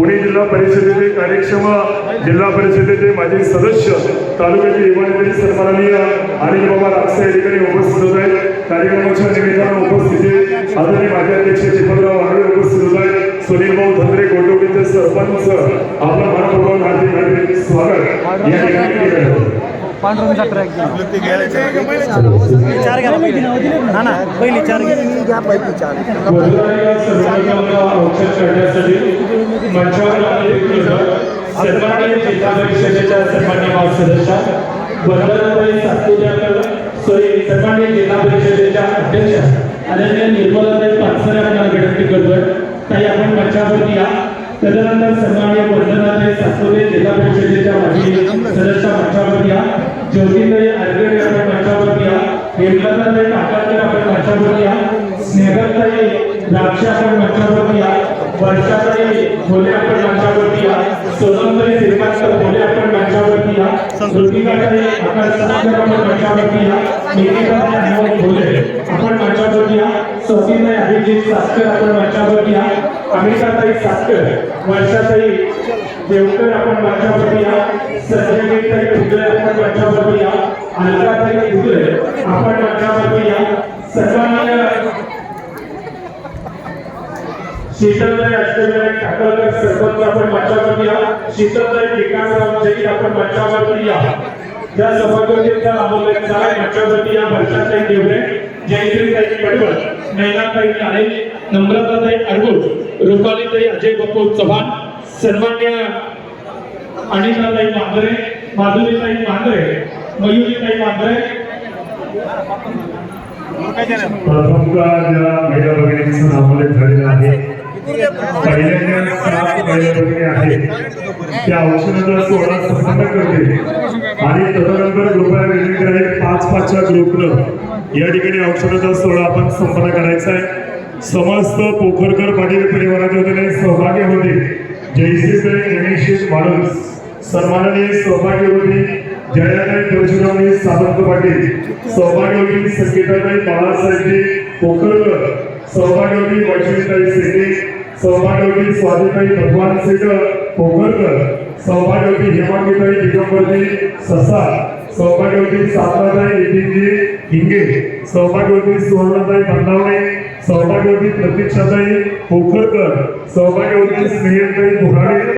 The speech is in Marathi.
पुणे जिल्हा परिषदेचे कार्यक्षम जिल्हा परिषदेचे माझे सदस्य तालुक्याचे युवानेते सन्माननीय अनिल बाबा राक्षे या ठिकाणी उपस्थित होत आहेत. कार्यक्रमाच्या निमित्तानं उपस्थित आदरणीय माझे अध्यक्ष चिपळराव आरोळे उपस्थित होत आहेत. सुनील भाऊ धंद्रे गोटोकीचे सरपंच आपलं मनपूर्वक हार्दिक हार्दिक स्वागत. या ठिकाणी पांडुरंगचा ट्रॅक चार घ्या पहिली ना ना. पहिली चार घ्या मित्र, सन्माननीय जिल्हा परिषदेच्या सन्मान्य गाव सदस्या वंदनाताई सातपुतेकर सॉरी सन्माननीय जिल्हा परिषदेच्या अध्यक्षा आदरणीय निर्मलाताई पानसरे यांना विनंती करतोय ताई आपण मंचावरती या तदनंतर सन्माननीय वंदनाताई सातपुते जिल्हा परिषदेच्या माजी सदस्या मंचावरती या ज्योतिताई आरगडे आपण मंचावरती या हेमलताताई आपण मंचावरती या स्नेहलताई द्राक्षे आपण मंचावरती या वर्षाताई भोले आपण मंचावरती या सोनमताई श्रीकांत भोले आपण मंचावरती या ऋतिकाताई आकाश सागर आपण मंचावरती या निकिताताई अहमद भोले आपण मंचावरती या स्वातीताई अभिजित सास्कर आपण मंचावरती या अमिताताई सास्कर वर्षाताई देवकर आपण संजयताई फुगले आपण मंचावरती या अलकाताई फुगले आपण शीतलताई अष्टविनायक ठाकरकर सरपंच आपण मंचावरती या. शीतलताई विकासराव जैन आपण मंचावरती या. या मंचावरती या. वर्षाताई देवरे जयश्रीताई पडवळ नैनाताई काळे नम्रताताई अडगुळ रुपालीताई अजय बापू चव्हाण सन्मान्य अनिताताई मांदरे माधुरीताई मांदरे मयुरीताई मांदरे ज्या महिला भगिनींचं नामोल्लेख झालेलं आहे महिला भगिनी आहेत त्या औषधाचा सोहळा संपन्न आणि तदनंतर पाच पाचच्या ग्रुपनं या ठिकाणी औषधाचा सोहळा आपण संपन्न करायचा आहे समस्त पोखरकर पाटील परिवाराच्या वतीने सहभागी होते जयश्रीताई माणूस सन्माननीय सहभागी होती जयाताई परशुरामजी सावंत पाटील. सौभाग्यवती होती संगीताताई बाळासाहेबजी पोखरकर. सौभाग्यवती होती वैष्णवीताई सेटे सौभाग्यवती होती स्वातीताई भगवान सेठ पोखरकर. सौभाग्यवती हेमांगीताई दिगंबरजी ससा. सौभाग्यवती होती नितीनजी हिंगे. सौभाग्यवती सुवर्णाताई बंडावणे सौभाग्यवती प्रतीक्षाताई पोखरकर. सौभाग्यवती स्नेहताई पुराणे